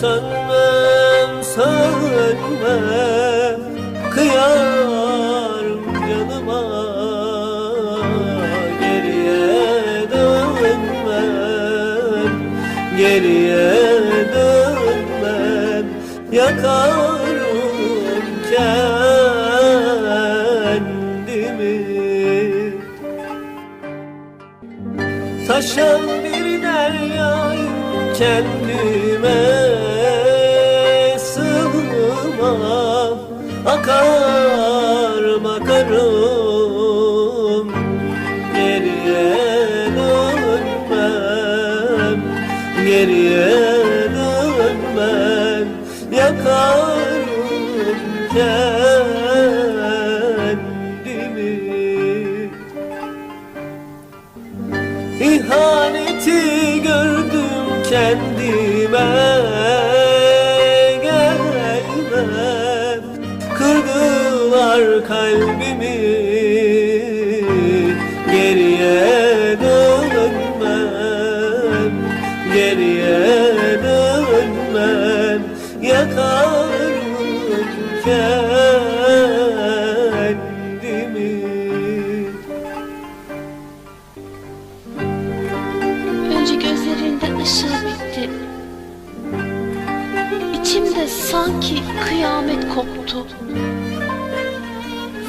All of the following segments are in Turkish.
sönmem sönmem Kıyarım canıma. Geriye dönmem. Geriye dönmem. Yakarım kendimi. Taşan bir deryayım kendime sığmam. Akar bakarım geriye dönmem. Geriye dönmem yakarım kendimi kendime gelmem. Kırdılar kalbimi Geriye dönmem. Geriye dönmem Yakarım İçimde sanki kıyamet koptu.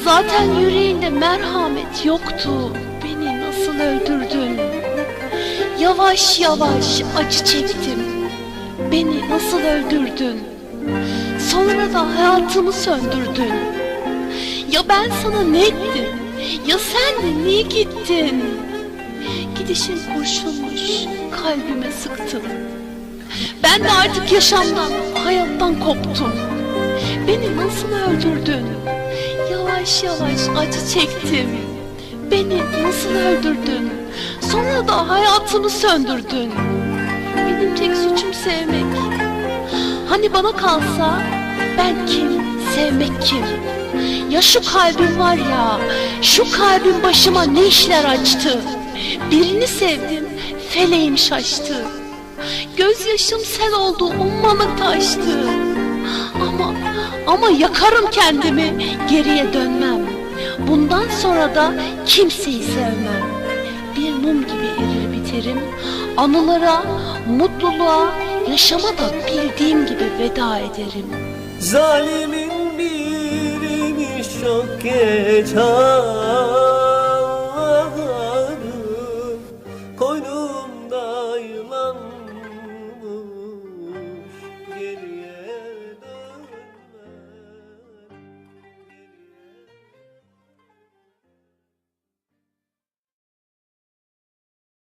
Zaten yüreğinde merhamet yoktu. Beni nasıl öldürdün? Yavaş yavaş acı çektim. Beni nasıl öldürdün? Sonra da hayatımı söndürdün. Ya ben sana ne ettim? Ya sen de niye gittin? Gidişin kurşunmuş, kalbime sıktın. Ben de artık yaşamdan, hayattan koptum. Beni nasıl öldürdün? Yavaş yavaş acı çektim. Beni nasıl öldürdün? Sonra da hayatımı söndürdün. Benim tek suçum sevmek. Hani bana kalsa ben kim, sevmek kim? Ya şu kalbim var ya, şu kalbim başıma ne işler açtı. Birini sevdim, feleğim şaştı. Gözyaşım sel oldu, ummalık taştı. Ama, ama yakarım kendimi, geriye dönmem. Bundan sonra da kimseyi sevmem. Bir mum gibi erir biterim. Anılara, mutluluğa, yaşama da bildiğim gibi veda ederim. Zalimin biriymiş çok geç